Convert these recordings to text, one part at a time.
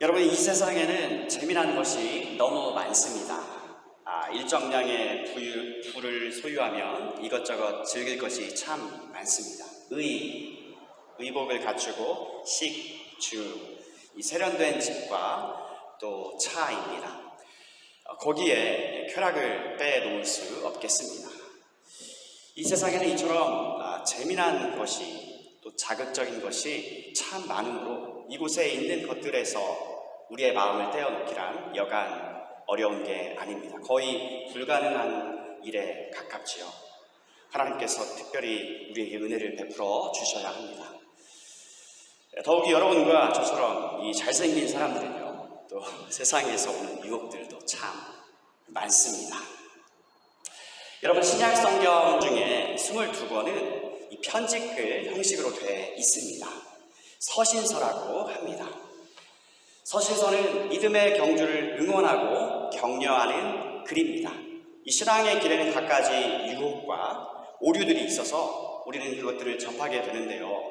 여러분 이 세상에는 재미난 것이 너무 많습니다. 아, 일정량의 부유, 부를 소유하면 이것저것 즐길 것이 참 많습니다. 의, 의복을 갖추고 식, 주, 이 세련된 집과 또 차입니다. 어, 거기에 쾌락을 빼놓을 수 없겠습니다. 이 세상에는 이처럼 아, 재미난 것이 또 자극적인 것이 참 많으므로 이곳에 있는 것들에서 우리의 마음을 떼어놓기란 여간 어려운 게 아닙니다. 거의 불가능한 일에 가깝지요. 하나님께서 특별히 우리에게 은혜를 베풀어 주셔야 합니다. 더욱이 여러분과 저처럼 이 잘생긴 사람들은요, 또 세상에서 오는 유혹들도 참 많습니다. 여러분, 신약 성경 중에 22권은 이 편집글 형식으로 되어 있습니다. 서신서라고 합니다. 서신서는 믿음의 경주를 응원하고 격려하는 글입니다. 이 신앙의 길에는 갖가지 유혹과 오류들이 있어서 우리는 그것들을 접하게 되는데요.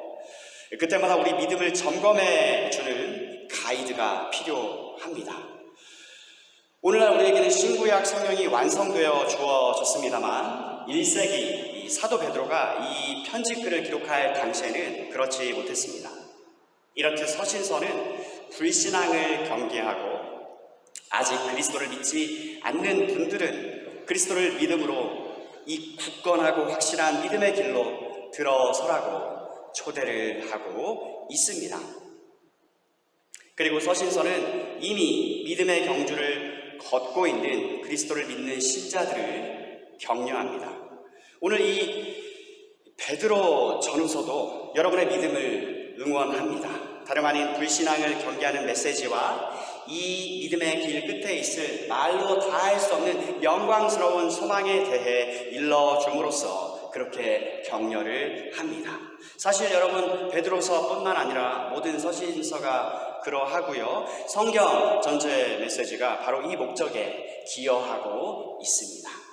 그때마다 우리 믿음을 점검해 주는 가이드가 필요합니다. 오늘날 우리에게는 신구약 성경이 완성되어 주어졌습니다만 1세기 이 사도 베드로가 이 편집글을 기록할 당시에는 그렇지 못했습니다. 이렇듯 서신서는 불신앙을 경계하고 아직 그리스도를 믿지 않는 분들은 그리스도를 믿음으로 이 굳건하고 확실한 믿음의 길로 들어서라고 초대를 하고 있습니다. 그리고 서신서는 이미 믿음의 경주를 걷고 있는 그리스도를 믿는 신자들을 격려합니다. 오늘 이 베드로 전후서도 여러분의 믿음을 응원합니다. 다름 아닌 불신앙을 경계하는 메시지와 이 믿음의 길 끝에 있을 말로 다 할 수 없는 영광스러운 소망에 대해 일러줌으로써 그렇게 격려를 합니다. 사실 여러분 베드로서뿐만 아니라 모든 서신서가 그러하고요. 성경 전체 메시지가 바로 이 목적에 기여하고 있습니다.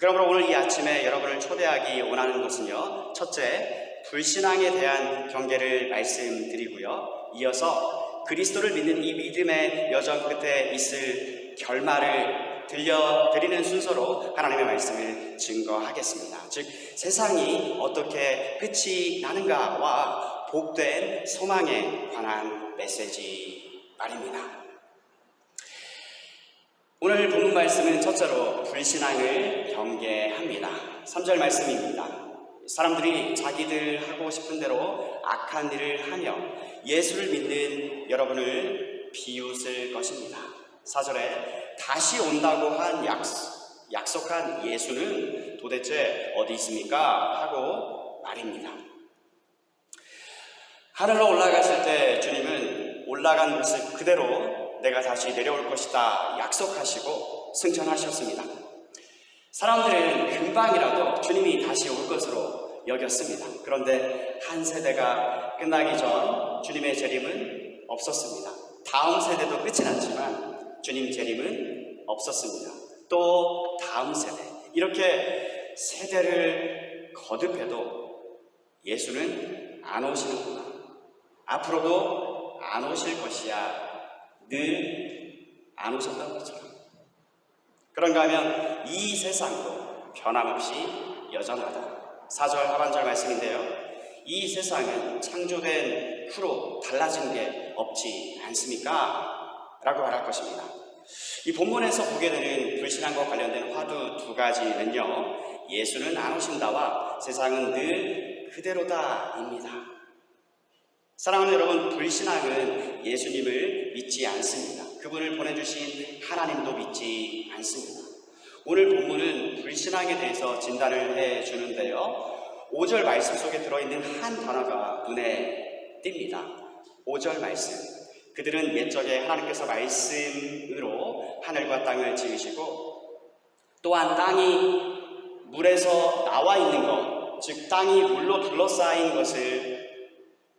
그러므로 오늘 이 아침에 여러분을 초대하기 원하는 것은요. 첫째, 불신앙에 대한 경계를 말씀드리고요. 이어서 그리스도를 믿는 이 믿음의 여정 끝에 있을 결말을 들려드리는 순서로 하나님의 말씀을 증거하겠습니다. 즉, 세상이 어떻게 끝이 나는가와 복된 소망에 관한 메시지 말입니다. 오늘 본문 말씀은 첫째로 불신앙을 경계합니다. 3절 말씀입니다. 사람들이 자기들 하고 싶은 대로 악한 일을 하며 예수를 믿는 여러분을 비웃을 것입니다. 4절에 다시 온다고 한 약속, 약속한 예수는 도대체 어디 있습니까? 하고 말입니다. 하늘로 올라가실 때 주님은 올라간 모습 그대로 내가 다시 내려올 것이다 약속하시고 승천하셨습니다. 사람들은 금방이라도 주님이 다시 올 것으로 여겼습니다. 그런데 한 세대가 끝나기 전 주님의 재림은 없었습니다. 다음 세대도 끝이 났지만 주님 재림은 없었습니다. 또 다음 세대 이렇게 세대를 거듭해도 예수는 안 오시는구나. 앞으로도 안 오실 것이야. 늘 안 오셨던 것처럼. 그런가 하면 이 세상도 변함없이 여전하다. 4절 하반절 말씀인데요. 이 세상은 창조된 후로 달라진 게 없지 않습니까? 라고 말할 것입니다. 이 본문에서 보게 되는 불신앙과 관련된 화두 두 가지는요. 예수는 안 오신다와 세상은 늘 그대로다입니다. 사랑하는 여러분, 불신앙은 예수님을 믿지 않습니다. 그분을 보내주신 하나님도 믿지 않습니다. 오늘 본문은 불신앙에 대해서 진단을 해 주는데요. 5절 말씀 속에 들어있는 한 단어가 눈에 띕니다. 5절 말씀. 그들은 옛적에 하나님께서 말씀으로 하늘과 땅을 지으시고 또한 땅이 물에서 나와 있는 것, 즉 땅이 물로 둘러싸인 것을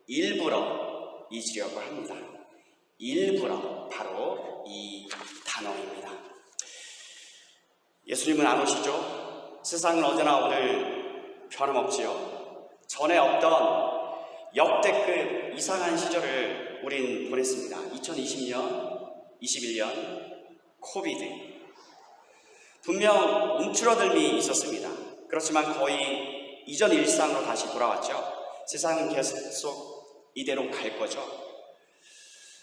일부러 잊으려고 합니다. 일부러 바로 이 단어입니다. 예수님은 안 오시죠? 세상은 어제나 오늘 변함없지요. 전에 없던 역대급 이상한 시절을 우린 보냈습니다. 2020년, 21년 코비드. 분명 움츠러들미 있었습니다. 그렇지만 거의 이전 일상으로 다시 돌아왔죠. 세상은 계속 이대로 갈 거죠.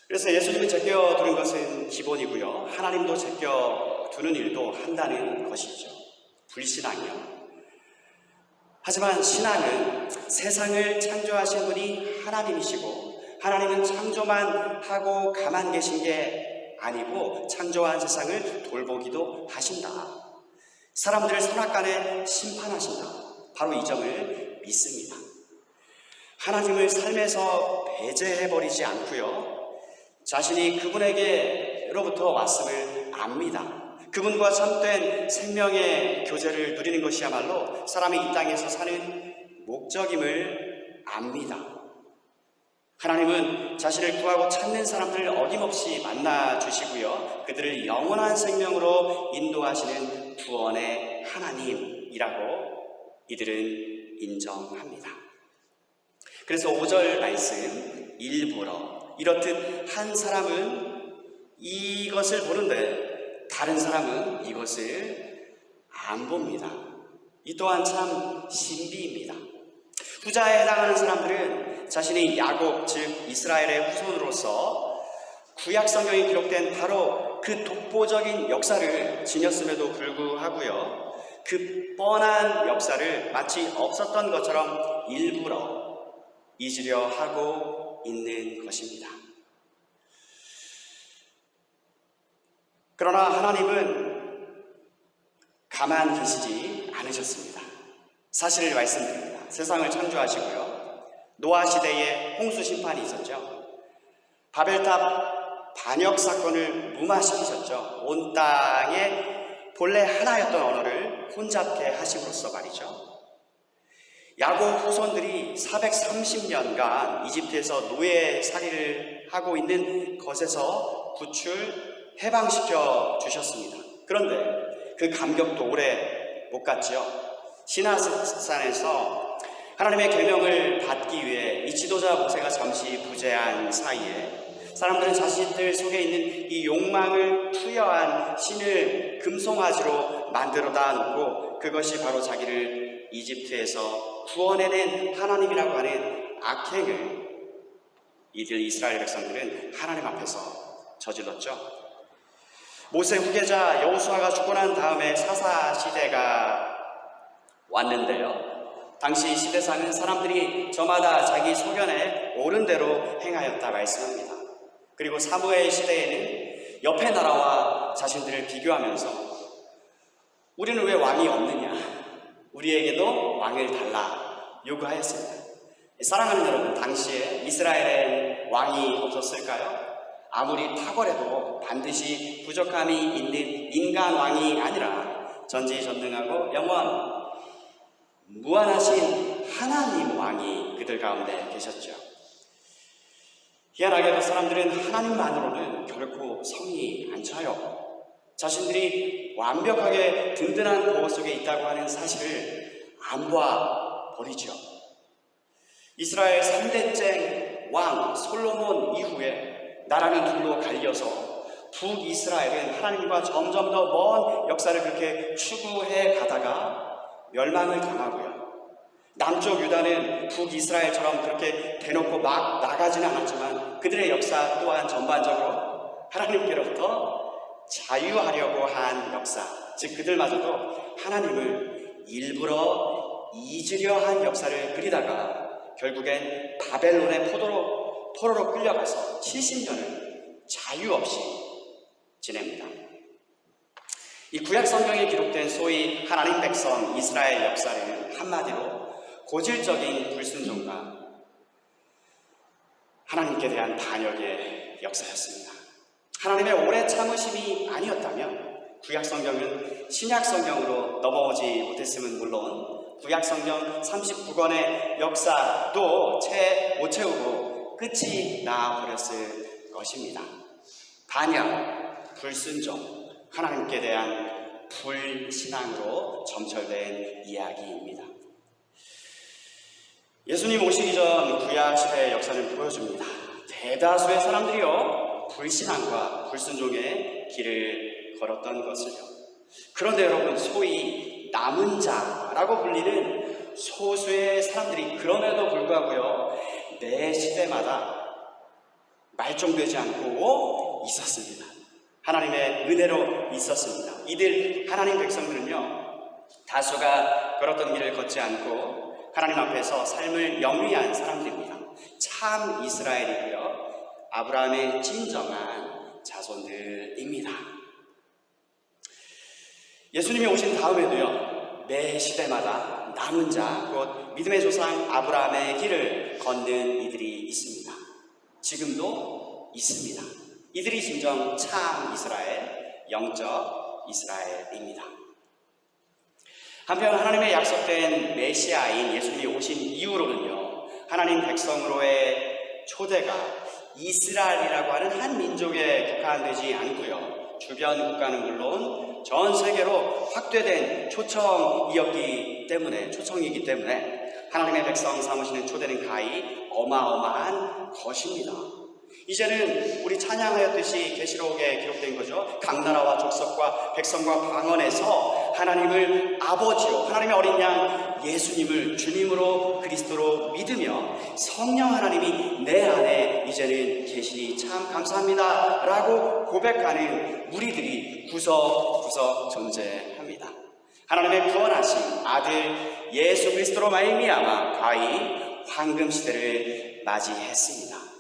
그래서 예수님을 제껴두는 것은 기본이고요. 하나님도 제껴두는 일도 한다는 것이죠. 불신앙이요. 하지만 신앙은 세상을 창조하신 분이 하나님이시고 하나님은 창조만 하고 가만 계신 게 아니고 창조한 세상을 돌보기도 하신다. 사람들을 선악간에 심판하신다. 바로 이 점을 믿습니다. 하나님을 삶에서 배제해버리지 않고요. 자신이 그분에게로부터 왔음을 압니다. 그분과 참된 생명의 교제를 누리는 것이야말로 사람이 이 땅에서 사는 목적임을 압니다. 하나님은 자신을 구하고 찾는 사람들을 어김없이 만나 주시고요. 그들을 영원한 생명으로 인도하시는 구원의 하나님이라고 이들은 인정합니다. 그래서 5절 말씀 일부러 이렇듯 한 사람은 이것을 보는데 다른 사람은 이것을 안 봅니다. 이 또한 참 신비입니다. 부자에 해당하는 사람들은 자신이 야곱, 즉 이스라엘의 후손으로서 구약 성경에 기록된 바로 그 독보적인 역사를 지녔음에도 불구하고요. 그 뻔한 역사를 마치 없었던 것처럼 일부러 잊으려 하고 있는 것입니다. 그러나 하나님은 가만 계시지 않으셨습니다. 사실을 말씀드립니다. 세상을 창조하시고요. 노아 시대에 홍수 심판이 있었죠. 바벨탑 반역 사건을 무마시키셨죠. 온 땅에 본래 하나였던 언어를 혼잡게 하심으로써 말이죠. 야곱 후손들이 430년간 이집트에서 노예 살이를 하고 있는 것에서 구출 해방시켜 주셨습니다. 그런데 그 감격도 오래 못 갔지요. 시나산에서 하나님의 계명을 받기 위해 이 지도자 모세가 잠시 부재한 사이에 사람들은 자신들 속에 있는 이 욕망을 투여한 신을 금송아지로 만들어다 놓고 그것이 바로 자기를 이집트에서 구원해낸 하나님이라고 하는 악행을 이들 이스라엘 백성들은 하나님 앞에서 저질렀죠. 모세 후계자 여호수아가 죽고 난 다음에 사사 시대가 왔는데요. 당시 시대상은 사람들이 저마다 자기 소견에 옳은 대로 행하였다 말씀합니다. 그리고 사무엘 시대에는 옆에 나라와 자신들을 비교하면서 우리는 왜 왕이 없느냐? 우리에게도 왕을 달라 요구하였습니다. 사랑하는 여러분, 당시에 이스라엘엔 왕이 없었을까요? 아무리 탁월해도 반드시 부족함이 있는 인간 왕이 아니라 전지전능하고 영원 무한하신 하나님 왕이 그들 가운데 계셨죠. 희한하게도 사람들은 하나님만으로는 결코 성이 안 차요. 자신들이 완벽하게 든든한 보호 속에 있다고 하는 사실을 안 봐 버리죠. 이스라엘 3대째 왕 솔로몬 이후에 나라는 둘로 갈려서 북이스라엘은 하나님과 점점 더 먼 역사를 그렇게 추구해 가다가 멸망을 당하고요. 남쪽 유다는 북이스라엘처럼 그렇게 대놓고 막 나가지는 않았지만 그들의 역사 또한 전반적으로 하나님께로부터 자유하려고 한 역사, 즉 그들마저도 하나님을 일부러 잊으려 한 역사를 그리다가 결국엔 바벨론의 포도로 포로로 끌려가서 70년을 자유 없이 지냅니다. 이 구약 성경에 기록된 소위 하나님 백성 이스라엘 역사는 한마디로 고질적인 불순종과 하나님께 대한 반역의 역사였습니다. 하나님의 오래 참으심이 아니었다면 구약 성경은 신약 성경으로 넘어오지 못했음은 물론 구약 성경 39권의 역사도 채 못 채우고 끝이 나 버렸을 것입니다. 반역, 불순종, 하나님께 대한 불신앙으로 점철된 이야기입니다. 예수님 오시기 전 구약 시대의 역사는 보여줍니다. 대다수의 사람들이요 불신앙과 불순종의 길을 걸었던 것을요. 그런데 여러분 소위 남은 자라고 불리는 소수의 사람들이 그럼에도 불구하고요 매 시대마다 말종되지 않고 있었습니다. 하나님의 은혜로 있었습니다. 이들 하나님 백성들은요 다수가 걸었던 길을 걷지 않고 하나님 앞에서 삶을 영위한 사람들입니다. 참 이스라엘이고요. 아브라함의 진정한 자손들입니다. 예수님이 오신 다음에도요, 매 시대마다 남은 자, 곧 믿음의 조상 아브라함의 길을 걷는 이들이 있습니다. 지금도 있습니다. 이들이 진정 참 이스라엘, 영적 이스라엘입니다. 한편 하나님의 약속된 메시아인 예수님이 오신 이후로는요, 하나님 백성으로의 초대가 이스라엘이라고 하는 한 민족에 국한되지 않고요, 주변 국가는 물론 전 세계로 확대된 초청이었기 때문에, 초청이기 때문에 하나님의 백성 삼으시는 초대는 가히 어마어마한 것입니다. 이제는 우리 찬양하였듯이 계시록에 기록된 거죠. 각 나라와 족속과 백성과 방언에서 하나님을 아버지요, 하나님의 어린 양 예수님을 주님으로 그리스도로 믿으며 성령 하나님이 내 안에 이제는 계시니 참 감사합니다라고 고백하는 우리들이 구석구석 존재합니다. 하나님의 구원하신 아들 예수 그리스도로 말미암아 가히 황금 시대를 맞이했습니다.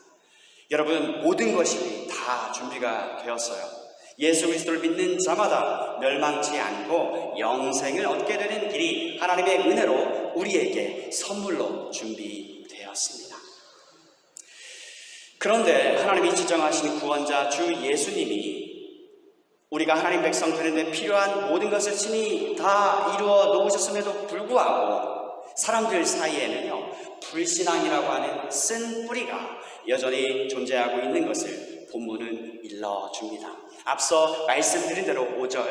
여러분 모든 것이 다 준비가 되었어요. 예수 그리스도를 믿는 자마다 멸망치 않고 영생을 얻게 되는 길이 하나님의 은혜로 우리에게 선물로 준비되었습니다. 그런데 하나님이 지정하신 구원자 주 예수님이 우리가 하나님 백성 되는데 필요한 모든 것을 친히 다 이루어 놓으셨음에도 불구하고 사람들 사이에는요 불신앙이라고 하는 쓴 뿌리가 여전히 존재하고 있는 것을 본문은 일러줍니다. 앞서 말씀드린 대로 5절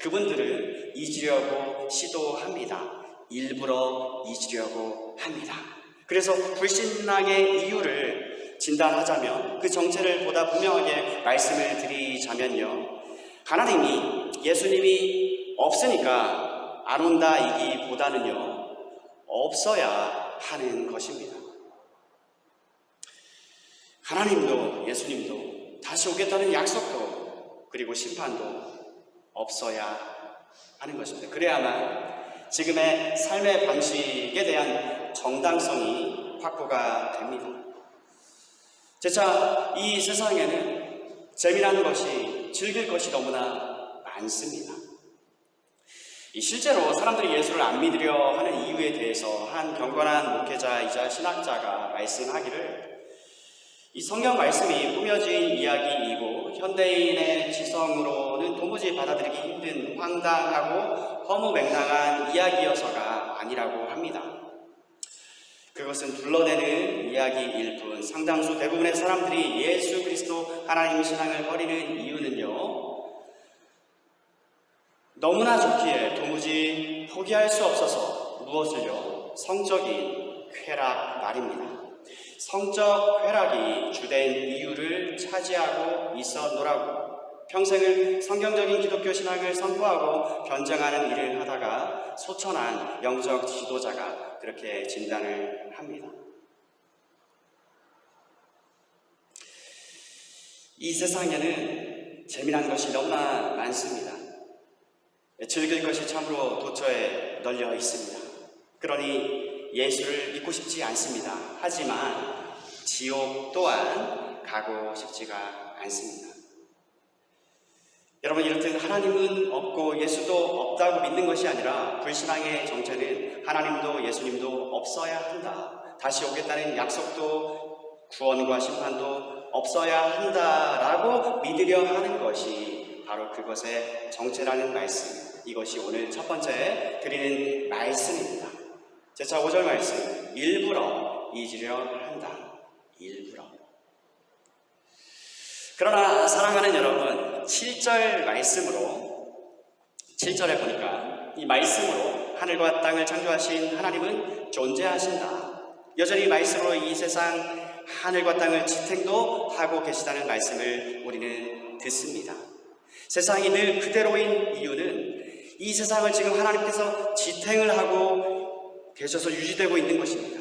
그분들은 잊으려고 시도합니다. 일부러 잊으려고 합니다. 그래서 불신앙의 이유를 진단하자면 그 정체를 보다 분명하게 말씀을 드리자면요. 하나님이 예수님이 없으니까 안 온다 이기보다는요. 없어야 하는 것입니다. 하나님도 예수님도 다시 오겠다는 약속도 그리고 심판도 없어야 하는 것입니다. 그래야만 지금의 삶의 방식에 대한 정당성이 확보가 됩니다. 제차 이 세상에는 재미난 것이 즐길 것이 너무나 많습니다. 실제로 사람들이 예수를 안 믿으려 하는 이유에 대해서 한 경건한 목회자이자 신학자가 말씀하기를 이 성경 말씀이 꾸며진 이야기이고 현대인의 지성으로는 도무지 받아들이기 힘든 황당하고 허무맹랑한 이야기여서가 아니라고 합니다. 그것은 둘러대는 이야기일 뿐 상당수 대부분의 사람들이 예수 그리스도 하나님 신앙을 버리는 이유는요. 너무나 좋기에 도무지 포기할 수 없어서 무엇을요? 성적인 쾌락 말입니다. 성적 쾌락이 주된 이유를 차지하고 있었노라고 평생을 성경적인 기독교 신앙을 선포하고 변증하는 일을 하다가 소천한 영적 지도자가 그렇게 진단을 합니다. 이 세상에는 재미난 것이 너무나 많습니다. 즐길 것이 참으로 도처에 널려 있습니다. 그러니 예수를 믿고 싶지 않습니다. 하지만 지옥 또한 가고 싶지가 않습니다. 여러분 이렇듯 하나님은 없고 예수도 없다고 믿는 것이 아니라 불신앙의 정체는 하나님도 예수님도 없어야 한다. 다시 오겠다는 약속도 구원과 심판도 없어야 한다라고 믿으려 하는 것이 바로 그것의 정체라는 말씀. 이것이 오늘 첫 번째 드리는 말씀입니다. 제차 5절 말씀. 일부러 잊으려 한다. 일부러. 그러나 사랑하는 여러분, 7절 말씀으로 7절에 보니까 이 말씀으로 하늘과 땅을 창조하신 하나님은 존재하신다. 여전히 말씀으로 이 세상 하늘과 땅을 지탱도 하고 계시다는 말씀을 우리는 듣습니다. 세상이 늘 그대로인 이유는 이 세상을 지금 하나님께서 지탱을 하고 계셔서 유지되고 있는 것입니다.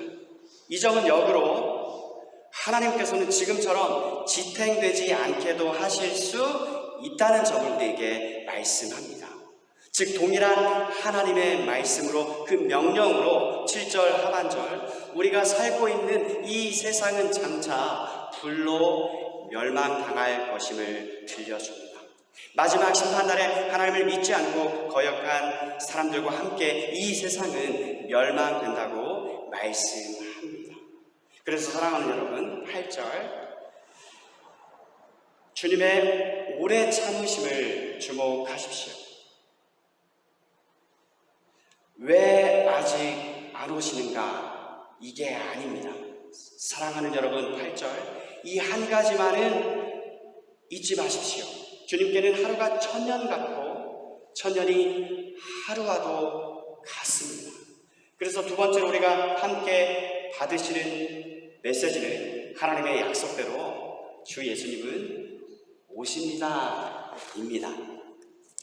이 점은 역으로 하나님께서는 지금처럼 지탱되지 않게도 하실 수 있다는 점을 우리에게 말씀합니다. 즉 동일한 하나님의 말씀으로 그 명령으로 7절 하반절 우리가 살고 있는 이 세상은 장차 불로 멸망당할 것임을 들려줍니다. 마지막 심판날에 하나님을 믿지 않고 거역한 사람들과 함께 이 세상은 멸망된다고 말씀합니다. 그래서 사랑하는 여러분 8절 주님의 오래 참으심을 주목하십시오. 왜 아직 안 오시는가? 이게 아닙니다. 사랑하는 여러분, 8절. 이 한 가지만은 잊지 마십시오. 주님께는 하루가 천년 같고, 천년이 하루와도 같습니다. 그래서 두 번째로 우리가 함께 받으시는 메시지는 하나님의 약속대로 주 예수님은 오십니다. 입니다.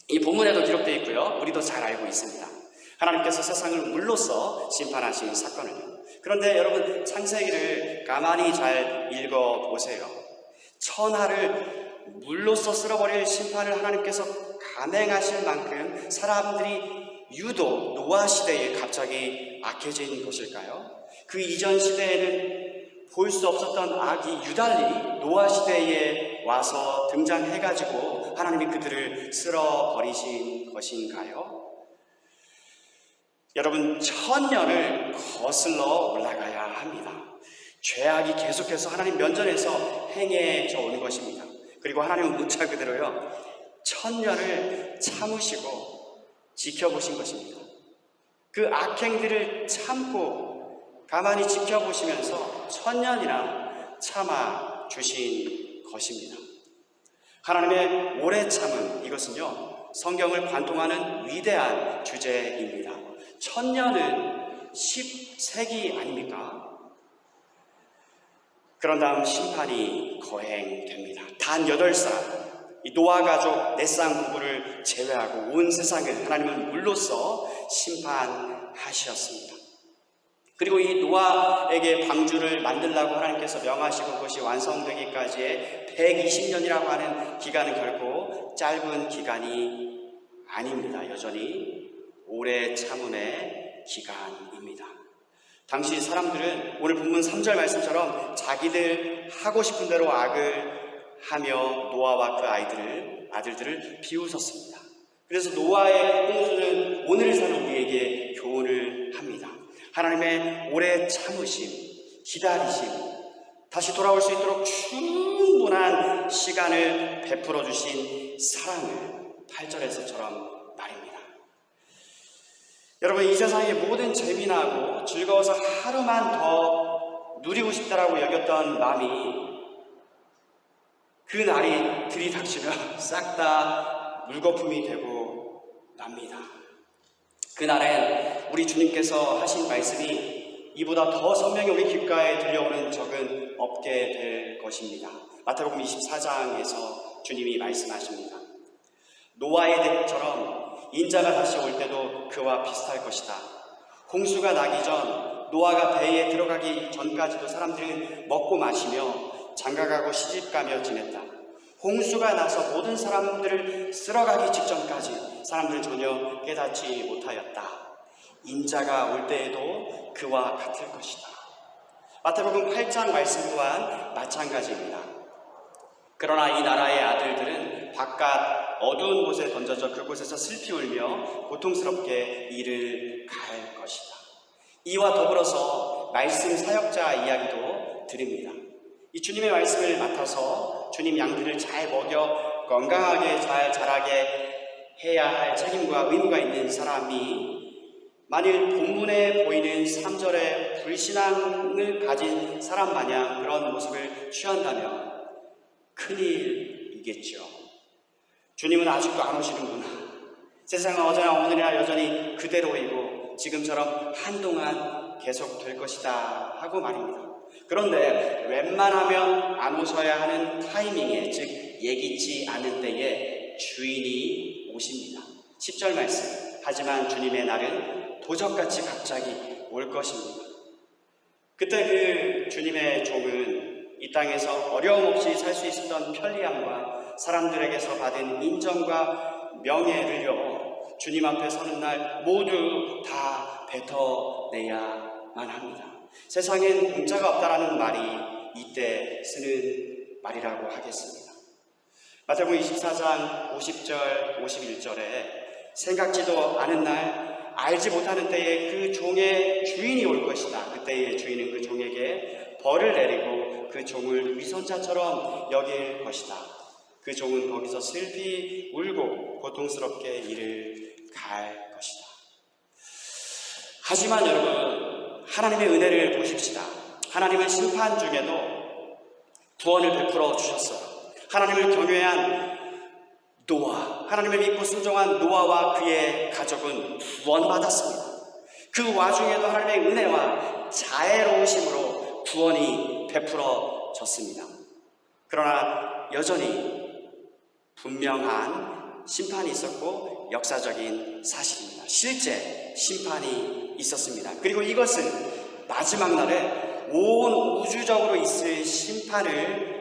이 본문에도 기록되어 있고요. 우리도 잘 알고 있습니다. 하나님께서 세상을 물로써 심판하신 사건을요. 그런데 여러분 창세기를 가만히 잘 읽어 보세요. 천하를 물로써 쓸어버릴 심판을 하나님께서 감행하실 만큼 사람들이 유독 노아 시대에 갑자기 악해진 것일까요? 그 이전 시대에는 볼 수 없었던 악이 유달리 노아 시대에 와서 등장해가지고 하나님이 그들을 쓸어버리신 것인가요? 여러분 천년을 거슬러 올라가야 합니다. 죄악이 계속해서 하나님 면전에서 행해져 오는 것입니다. 그리고 하나님은 문자 그대로요 천년을 참으시고 지켜보신 것입니다. 그 악행들을 참고 가만히 지켜보시면서 천년이나 참아 주신 것입니다. 하나님의 오래 참은 이것은요 성경을 관통하는 위대한 주제입니다. 천년은 10세기 아닙니까? 그런 다음 심판이 거행됩니다. 단 8사람, 이 노아 가족 넷상 부부를 제외하고 온 세상을 하나님은 물로써 심판하셨습니다. 그리고 이 노아에게 방주를 만들라고 하나님께서 명하시고 그것이 완성되기까지의 120년이라고 하는 기간은 결코 짧은 기간이 아닙니다. 여전히 오래 참음의 기간입니다. 당시 사람들은 오늘 본문 3절 말씀처럼 자기들 하고 싶은 대로 악을 하며 노아와 그 아이들을 아들들을 비웃었습니다. 그래서 노아의 홍수는 오늘 사는 우리에게 교훈을 합니다. 하나님의 오래 참으심, 기다리심, 다시 돌아올 수 있도록 충분한 시간을 베풀어 주신 사랑을 8절에서처럼 말입니다. 여러분 이 세상의 모든 재미나고 즐거워서 하루만 더 누리고 싶다라고 여겼던 마음이 그 날이 들이닥치면 싹 다 물거품이 되고 납니다. 그날엔 우리 주님께서 하신 말씀이 이보다 더 선명히 우리 귓가에 들려오는 적은 없게 될 것입니다. 마태복음 24장에서 주님이 말씀하십니다. 노아의 때처럼 인자가 다시 올 때도 그와 비슷할 것이다. 홍수가 나기 전 노아가 배에 들어가기 전까지도 사람들은 먹고 마시며 장가가고 시집가며 지냈다. 홍수가 나서 모든 사람들을 쓸어가기 직전까지 사람들은 전혀 깨닫지 못하였다. 인자가 올 때에도 그와 같을 것이다. 마태복음 8장 말씀 또한 마찬가지입니다. 그러나 이 나라의 아들들은 바깥 어두운 곳에 던져져 그곳에서 슬피 울며 고통스럽게 일을 갈 것이다. 이와 더불어서 말씀 사역자 이야기도 드립니다. 이 주님의 말씀을 맡아서 주님 양들을 잘 먹여 건강하게 잘 자라게 해야 할 책임과 의무가 있는 사람이 만일 본문에 보이는 3절의 불신앙을 가진 사람 마냥 그런 모습을 취한다면 큰일이겠죠. 주님은 아직도 안 오시는구나. 세상은 어제나 오늘이나 여전히 그대로이고 지금처럼 한동안 계속 될 것이다 하고 말입니다. 그런데 웬만하면 안 오셔야 하는 타이밍에, 즉, 예기치 않은 때에 주인이 오십니다. 10절 말씀. 하지만 주님의 날은 도적같이 갑자기 올 것입니다. 그때 그 주님의 종은 이 땅에서 어려움 없이 살 수 있었던 편리함과 사람들에게서 받은 인정과 명예를요, 주님 앞에 서는 날 모두 다 뱉어내야만 합니다. 세상엔 공짜가 없다라는 말이 이때 쓰는 말이라고 하겠습니다. 마태복음 24장 50절, 51절에 생각지도 않은 날, 알지 못하는 때에 그 종의 주인이 올 것이다. 그때의 주인은 그 종에게 벌을 내리고 그 종을 위선자처럼 여길 것이다. 그 종은 거기서 슬피 울고 고통스럽게 이를 갈 것이다. 하지만 여러분, 하나님의 은혜를 보십시다. 하나님은 심판 중에도 구원을 베풀어 주셨어요. 하나님을 경외한 노아, 하나님을 믿고 순종한 노아와 그의 가족은 구원받았습니다. 그 와중에도 하나님의 은혜와 자애로우심으로 구원이 베풀어졌습니다. 그러나 여전히 분명한 심판이 있었고 역사적인 사실입니다. 실제 심판이 있었습니다. 그리고 이것은 마지막 날에 온 우주적으로 있을 심판을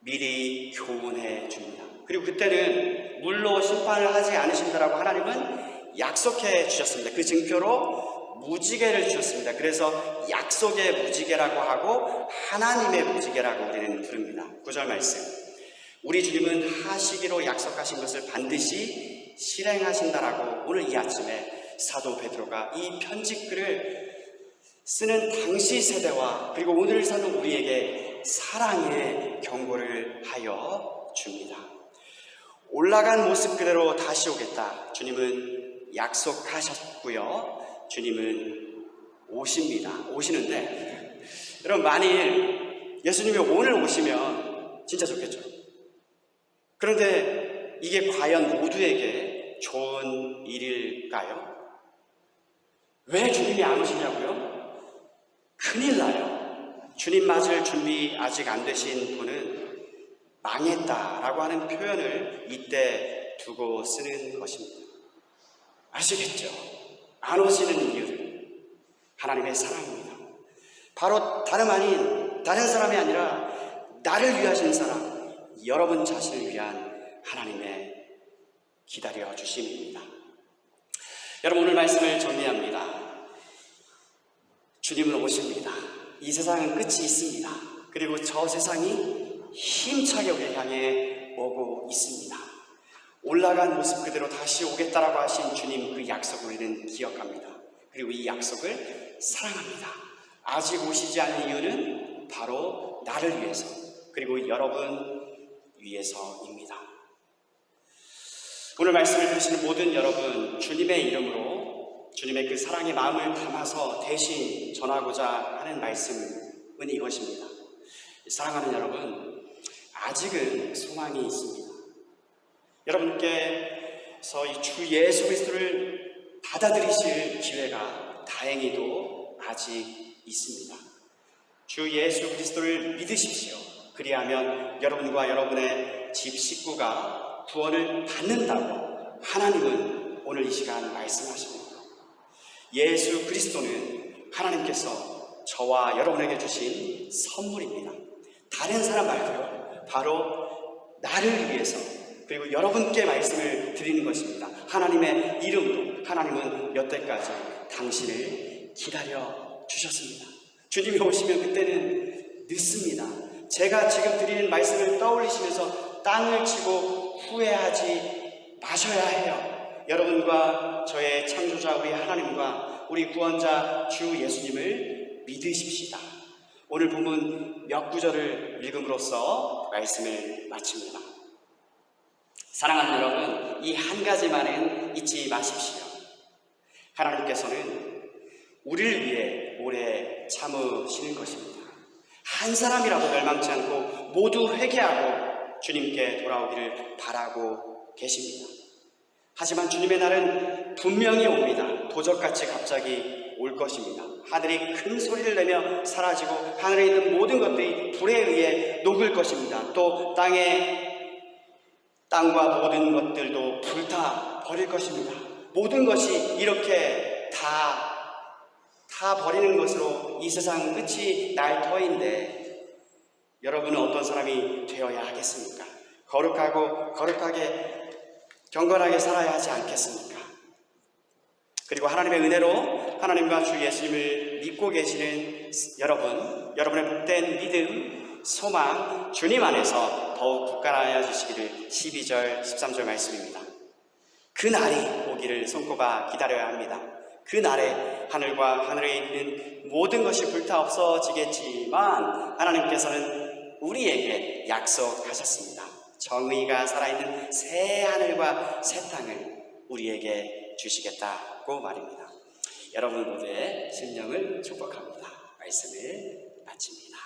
미리 교훈해 줍니다. 그리고 그때는 물로 심판을 하지 않으신다라고 하나님은 약속해 주셨습니다. 그 증표로 무지개를 주셨습니다. 그래서 약속의 무지개라고 하고 하나님의 무지개라고 우리는 부릅니다. 구절 말씀. 우리 주님은 하시기로 약속하신 것을 반드시 실행하신다라고 오늘 이 아침에 사도 베드로가 이 편지글을 쓰는 당시 세대와 그리고 오늘 사는 우리에게 사랑의 경고를 하여 줍니다. 올라간 모습 그대로 다시 오겠다. 주님은 약속하셨고요. 주님은 오십니다. 오시는데 여러분 만일 예수님이 오늘 오시면 진짜 좋겠죠. 그런데 이게 과연 모두에게 좋은 일일까요? 왜 주님이 안 오시냐고요? 큰일 나요. 주님 맞을 준비 아직 안 되신 분은 망했다라고 하는 표현을 이때 두고 쓰는 것입니다. 아시겠죠? 안 오시는 이유를 하나님의 사랑입니다. 바로 다름 아닌 다른 사람이 아니라 나를 위하시는 사람, 여러분 자신을 위한 하나님의 기다려 주심입니다. 여러분 오늘 말씀을 정리합니다. 주님은 오십니다. 이 세상은 끝이 있습니다. 그리고 저 세상이 힘차게 우리를 향해 오고 있습니다. 올라간 모습 그대로 다시 오겠다라고 하신 주님 그 약속을 우리는 기억합니다. 그리고 이 약속을 사랑합니다. 아직 오시지 않은 이유는 바로 나를 위해서 그리고 여러분 위해서입니다. 오늘 말씀을 들으시는 모든 여러분 주님의 이름으로 주님의 그 사랑의 마음을 담아서 대신 전하고자 하는 말씀은 이것입니다. 사랑하는 여러분, 아직은 소망이 있습니다. 여러분께서 이 주 예수 그리스도를 받아들이실 기회가 다행히도 아직 있습니다. 주 예수 그리스도를 믿으십시오. 그리하면 여러분과 여러분의 집 식구가 구원을 받는다고 하나님은 오늘 이 시간 말씀하십니다. 예수 그리스도는 하나님께서 저와 여러분에게 주신 선물입니다. 다른 사람 말고요. 바로 나를 위해서 그리고 여러분께 말씀을 드리는 것입니다. 하나님의 이름으로 하나님은 여태까지 당신을 기다려 주셨습니다. 주님이 오시면 그때는 늦습니다. 제가 지금 드리는 말씀을 떠올리시면서 땅을 치고 후회하지 마셔야 해요. 여러분과 저의 창조자 우리 하나님과 우리 구원자 주 예수님을 믿으십시다. 오늘 본문 몇 구절을 읽음으로써 말씀을 마칩니다. 사랑하는 여러분, 이 한 가지만은 잊지 마십시오. 하나님께서는 우리를 위해 오래 참으시는 것입니다. 한 사람이라도 멸망치 않고 모두 회개하고 주님께 돌아오기를 바라고 계십니다. 하지만 주님의 날은 분명히 옵니다. 도적같이 갑자기 올올 것입니다. 하늘이 큰 소리를 내며 사라지고 하늘에 있는 모든 것들이 불에 의해 녹을 것입니다. 또 땅에 땅과 모든 것들도 불타 버릴 것입니다. 모든 것이 이렇게 다, 다 버리는 것으로 이 세상 끝이 날 터인데 여러분은 어떤 사람이 되어야 하겠습니까? 거룩하고 거룩하게 경건하게 살아야 하지 않겠습니까? 그리고 하나님의 은혜로 하나님과 주 예수님을 믿고 계시는 여러분, 여러분의 복된 믿음, 소망, 주님 안에서 더욱 굳건하여 주시기를 12절, 13절 말씀입니다. 그 날이 오기를 손꼽아 기다려야 합니다. 그 날에 하늘과 하늘에 있는 모든 것이 불타 없어지겠지만 하나님께서는 우리에게 약속하셨습니다. 정의가 살아있는 새 하늘과 새 땅을 우리에게 주시겠다고 말입니다. 여러분 모두의 심령을 축복합니다. 말씀을 마칩니다.